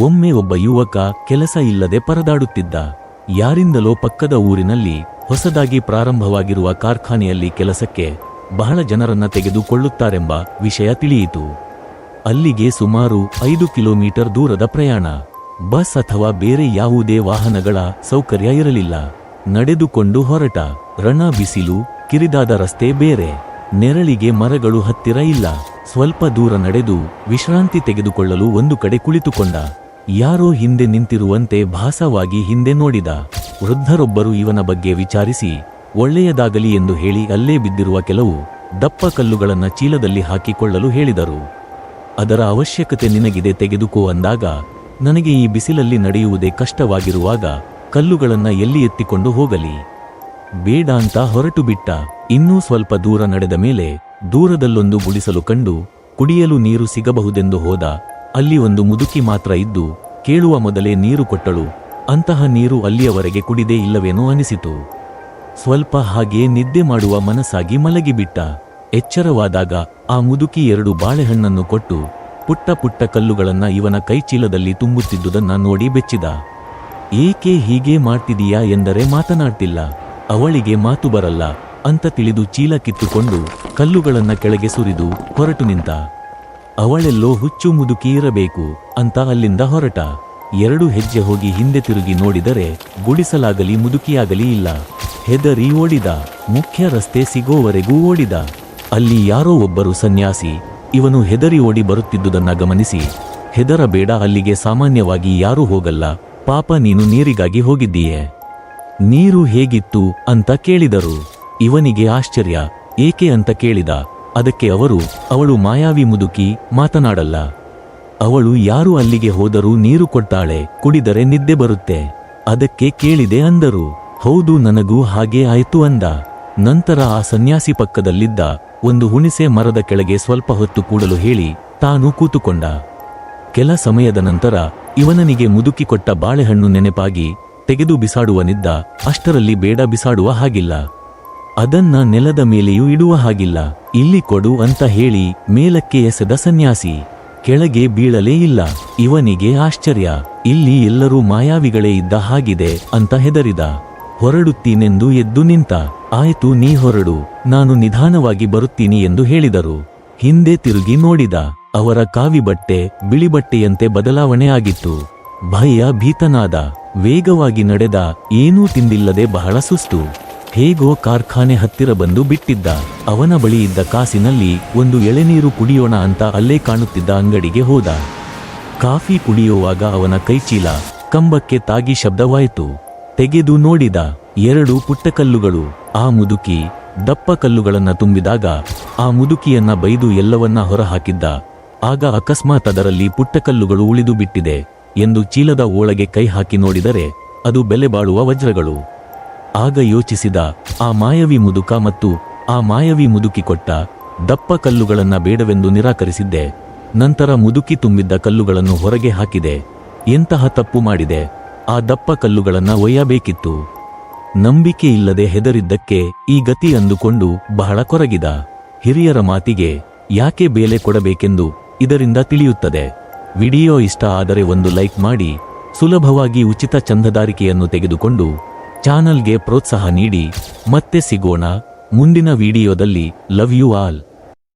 ಒಮ್ಮೆ ಒಬ್ಬ ಯುವಕ ಕೆಲಸ ಇಲ್ಲದೆ ಪರದಾಡುತ್ತಿದ್ದ. ಯಾರಿಂದಲೋ ಪಕ್ಕದ ಊರಿನಲ್ಲಿ ಹೊಸದಾಗಿ ಪ್ರಾರಂಭವಾಗಿರುವ ಕಾರ್ಖಾನೆಯಲ್ಲಿ ಕೆಲಸಕ್ಕೆ ಬಹಳ ಜನರನ್ನ ತೆಗೆದುಕೊಳ್ಳುತ್ತಾರೆಂಬ ವಿಷಯ ತಿಳಿಯಿತು. ಅಲ್ಲಿಗೆ ಸುಮಾರು ಐದು ಕಿಲೋಮೀಟರ್ ದೂರದ ಪ್ರಯಾಣ. ಬಸ್ ಅಥವಾ ಬೇರೆ ಯಾವುದೇ ವಾಹನಗಳ ಸೌಕರ್ಯ ಇರಲಿಲ್ಲ. ನಡೆದುಕೊಂಡು ಹೊರಟ. ರಣ ಬಿಸಿಲು, ಕಿರಿದಾದ ರಸ್ತೆ ಬೇರೆ. ನೆರಳಿಗೆ ಮರಗಳು ಹತ್ತಿರ ಇಲ್ಲ. ಸ್ವಲ್ಪ ದೂರ ನಡೆದು ವಿಶ್ರಾಂತಿ ತೆಗೆದುಕೊಳ್ಳಲು ಒಂದು ಕಡೆ ಕುಳಿತುಕೊಂಡ. ಯಾರೋ ಹಿಂದೆ ನಿಂತಿರುವಂತೆ ಭಾಸವಾಗಿ ಹಿಂದೆ ನೋಡಿದ. ವೃದ್ಧರೊಬ್ಬರು ಇವನ ಬಗ್ಗೆ ವಿಚಾರಿಸಿ, ಒಳ್ಳೆಯದಾಗಲಿ ಎಂದು ಹೇಳಿ ಅಲ್ಲೇ ಬಿದ್ದಿರುವ ಕೆಲವು ದಪ್ಪ ಕಲ್ಲುಗಳನ್ನ ಚೀಲದಲ್ಲಿ ಹಾಕಿಕೊಳ್ಳಲು ಹೇಳಿದರು. ಅದರ ಅವಶ್ಯಕತೆ ನಿನಗಿದೆ ತೆಗೆದುಕೋ ಅಂದಾಗ, ನನಗೆ ಈ ಬಿಸಿಲಲ್ಲಿ ನಡೆಯುವುದೇ ಕಷ್ಟವಾಗಿರುವಾಗ ಕಲ್ಲುಗಳನ್ನ ಎಲ್ಲಿ ಎತ್ತಿಕೊಂಡು ಹೋಗಲಿ. ಬೇಡ ಅಂತ ಹೊರಟು ಬಿಟ್ಟ. ಇನ್ನೂ ಸ್ವಲ್ಪ ದೂರ ನಡೆದ ಮೇಲೆ ದೂರದಲ್ಲೊಂದು ಗುಡಿಸಲು ಕಂಡು ಕುಡಿಯಲು ನೀರು ಸಿಗಬಹುದೆಂದು ಹೋದ ಅಲ್ಲಿ ಒಂದು ಮುದುಕಿ ಮಾತ್ರ ಇದ್ದು, ಕೇಳುವ ಮೊದಲೇ ನೀರು ಕೊಟ್ಟಳು. ಅಂತಹ ನೀರು ಅಲ್ಲಿಯವರೆಗೆ ಕುಡಿದೇ ಇಲ್ಲವೇನೋ ಅನಿಸಿತು. ಸ್ವಲ್ಪ ಹಾಗೆ ನಿದ್ದೆ ಮಾಡುವ ಮನಸ್ಸಾಗಿ ಮಲಗಿಬಿಟ್ಟ. ಎಚ್ಚರವಾದಾಗ ಆ ಮುದುಕಿ ಎರಡು ಬಾಳೆಹಣ್ಣನ್ನು ಕೊಟ್ಟು, ಪುಟ್ಟ ಪುಟ್ಟ ಕಲ್ಲುಗಳನ್ನ ಇವನ ಕೈಚೀಲದಲ್ಲಿ ತುಂಬುತ್ತಿದ್ದುದನ್ನ ನೋಡಿ ಬೆಚ್ಚಿದ. ಏಕೆ ಹೀಗೆ ಮಾಡ್ತಿದೀಯಾ ಎಂದರೆ ಮಾತನಾಡ್ತಿಲ್ಲ. ಅವಳಿಗೆ ಮಾತು ಬರಲ್ಲ. ಅಂತ ತಿಳಿದು ಚೀಲ ಕಿತ್ತುಕೊಂಡು ಕಲ್ಲುಗಳನ್ನ ಕೆಳಗೆ ಸುರಿದು ಹೊರಟು ನಿಂತ. ಅವಳೆಲ್ಲೋ ಹುಚ್ಚು ಮುದುಕಿ ಇರಬೇಕು ಅಂತ ಅಲ್ಲಿಂದ ಹೊರಟ. ಎರಡು ಹೆಜ್ಜೆ ಹೋಗಿ ಹಿಂದೆ ತಿರುಗಿ ನೋಡಿದರೆ ಗುಡಿಸಲಾಗಲಿ ಮುದುಕಿಯಾಗಲಿ ಇಲ್ಲ. ಹೆದರಿ ಓಡಿದ. ಮುಖ್ಯ ರಸ್ತೆ ಸಿಗೋವರೆಗೂ ಓಡಿದ. ಅಲ್ಲಿ ಯಾರೋ ಒಬ್ಬರು ಸನ್ಯಾಸಿ, ಇವನು ಹೆದರಿ ಓಡಿ ಬರುತ್ತಿದ್ದುದನ್ನ ಗಮನಿಸಿ. ಹೆದರಬೇಡ, ಅಲ್ಲಿಗೆ ಸಾಮಾನ್ಯವಾಗಿ ಯಾರೂ ಹೋಗಲ್ಲ. ಪಾಪ ನೀನು ನೀರಿಗಾಗಿ ಹೋಗಿದ್ದೀಯೆ. ನೀರು ಹೇಗಿತ್ತು ಅಂತ ಕೇಳಿದರು. ಇವನಿಗೆ ಆಶ್ಚರ್ಯ, ಏಕೆ ಅಂತ ಕೇಳಿದ. ಅದಕ್ಕೆ ಅವರು, ಅವಳು ಮಾಯಾವಿ ಮುದುಕಿ, ಮಾತನಾಡಲ್ಲ. ಅವಳು ಯಾರು ಅಲ್ಲಿಗೆ ಹೋದರೂ ನೀರು ಕೊಡ್ತಾಳೆ ಕುಡಿದರೆ ನಿದ್ದೆ ಬರುತ್ತೆ. ಅದಕ್ಕೆ ಕೇಳಿದೆ ಅಂದರು. ಹೌದು, ನನಗೂ ಹಾಗೆ ಆಯಿತು ಅಂದ. ನಂತರ ಆ ಸನ್ಯಾಸಿ ಪಕ್ಕದಲ್ಲಿದ್ದ ಒಂದು ಹುಣಿಸೆ ಮರದ ಕೆಳಗೆ ಸ್ವಲ್ಪ ಹೊತ್ತು ಕೂಡಲು ಹೇಳಿ ತಾನು ಕೂತುಕೊಂಡ. ಕೆಲ ಸಮಯದ ನಂತರ ಇವನನಿಗೆ ಮುದುಕಿ ಕೊಟ್ಟ ಬಾಳೆಹಣ್ಣು ನೆನಪಾಗಿ ತೆಗೆದು ಬಿಸಾಡುವನಿದ್ದ, ಅಷ್ಟರಲ್ಲಿ ಬೇಡ ಬಿಸಾಡುವ ಹಾಗಿಲ್ಲ. ಅದನ್ನ ನೆಲದ ಮೇಲೆಯೂ ಇಡುವ ಹಾಗಿಲ್ಲ. ಇಲ್ಲಿ ಕೊಡು ಅಂತ ಹೇಳಿ ಮೇಲಕ್ಕೆ ಎಸೆದ ಸನ್ಯಾಸಿ. ಕೆಳಗೆ ಬೀಳಲೇ ಇಲ್ಲ. ಇವನಿಗೆ ಆಶ್ಚರ್ಯ. ಇಲ್ಲಿ ಎಲ್ಲರೂ ಮಾಯಾವಿಗಳೇ ಇದ್ದ ಹಾಗಿದೆ ಅಂತ ಹೆದರಿದ. ಹೊರಡುತ್ತೀನೆಂದು ಎದ್ದು ನಿಂತ. ಆಯಿತು, ನೀ ಹೊರಡು. ನಾನು ನಿಧಾನವಾಗಿ ಬರುತ್ತೀನಿ ಎಂದು ಹೇಳಿದರು. ಹಿಂದೆ ತಿರುಗಿ ನೋಡಿದ. ಅವರ ಕಾವಿ ಬಟ್ಟೆ ಬಿಳಿ ಬಟ್ಟೆಯಂತೆ ಬದಲಾವಣೆ ಆಗಿತ್ತು. ಭಯ ಭೀತನಾದ. ವೇಗವಾಗಿ ನಡೆದ. ಏನೂ ತಿಂದಿಲ್ಲದೆ ಬಹಳ ಸುಸ್ತು. ಹೇಗೋ ಕಾರ್ಖಾನೆ ಹತ್ತಿರ ಬಂದು ಬಿಟ್ಟಿದ್ದ. ಅವನ ಬಳಿ ಇದ್ದ ಕಾಸಿನಲ್ಲಿ ಒಂದು ಎಳೆನೀರು ಕುಡಿಯೋಣ ಅಂತ ಅಲ್ಲೇ ಕಾಣುತ್ತಿದ್ದ ಅಂಗಡಿಗೆ ಹೋದ. ಕಾಫಿ ಕುಡಿಯುವಾಗ ಅವನ ಕೈಚೀಲ ಕಂಬಕ್ಕೆ ತಾಗಿ ಶಬ್ದವಾಯಿತು. ತೆಗೆದು ನೋಡಿದ ಎರಡು ಪುಟ್ಟ ಕಲ್ಲುಗಳು ಆ ಮುದುಕಿ ದಪ್ಪ ಕಲ್ಲುಗಳನ್ನ ತುಂಬಿದಾಗ ಆ ಮುದುಕಿಯನ್ನ ಬೈದು ಎಲ್ಲವನ್ನ ಹೊರಹಾಕಿದ್ದ. ಆಗ ಅಕಸ್ಮಾತ್ ಅದರಲ್ಲಿ ಪುಟ್ಟ ಕಲ್ಲುಗಳು ಉಳಿದು ಬಿಟ್ಟಿದೆ ಎಂದು ಚೀಲದ ಒಳಗೆ ಕೈ ಹಾಕಿ ನೋಡಿದರೆ ಅದು ಬೆಲೆ ಬಾಳುವ ವಜ್ರಗಳು. ಆಗ ಯೋಚಿಸಿದ ಆ ಮಾಯವಿ ಮುದುಕ ಮತ್ತು ಆ ಮಾಯವಿ ಮುದುಕಿ ಕೊಟ್ಟ ದಪ್ಪ ಕಲ್ಲುಗಳನ್ನ ಬೇಡವೆಂದು ನಿರಾಕರಿಸಿದ್ದೆ. ನಂತರ ಮುದುಕಿ ತುಂಬಿದ್ದ ಕಲ್ಲುಗಳನ್ನು ಹೊರಗೆ ಹಾಕಿದೆ. ಎಂತಹ ತಪ್ಪು ಮಾಡಿದೆ. ಆ ದಪ್ಪ ಕಲ್ಲುಗಳನ್ನ ಒಯ್ಯಬೇಕಿತ್ತು. ನಂಬಿಕೆ ಇಲ್ಲದೆ ಹೆದರಿದ್ದಕ್ಕೆ ಈ ಗತಿ ಅಂದುಕೊಂಡು ಬಹಳ ಕೊರಗಿದ. ಹಿರಿಯರ ಮಾತಿಗೆ ಯಾಕೆ ಬೇಲೆ ಕೊಡಬೇಕೆಂದು ಇದರಿಂದ ತಿಳಿಯುತ್ತದೆ. ವಿಡಿಯೋ ಇಷ್ಟ ಆದರೆ ಒಂದು ಲೈಕ್ ಮಾಡಿ. ಸುಲಭವಾಗಿ ಉಚಿತ ಚಂದದಾರಿಕೆಯನ್ನು ತೆಗೆದುಕೊಂಡು ಚಾನಲ್ಗೆ ಪ್ರೋತ್ಸಾಹ ನೀಡಿ ಮತ್ತೆ ಸಿಗೋಣ ಮುಂದಿನ ವಿಡಿಯೋದಲ್ಲಿ ಲವ್ ಯು ಆಲ್.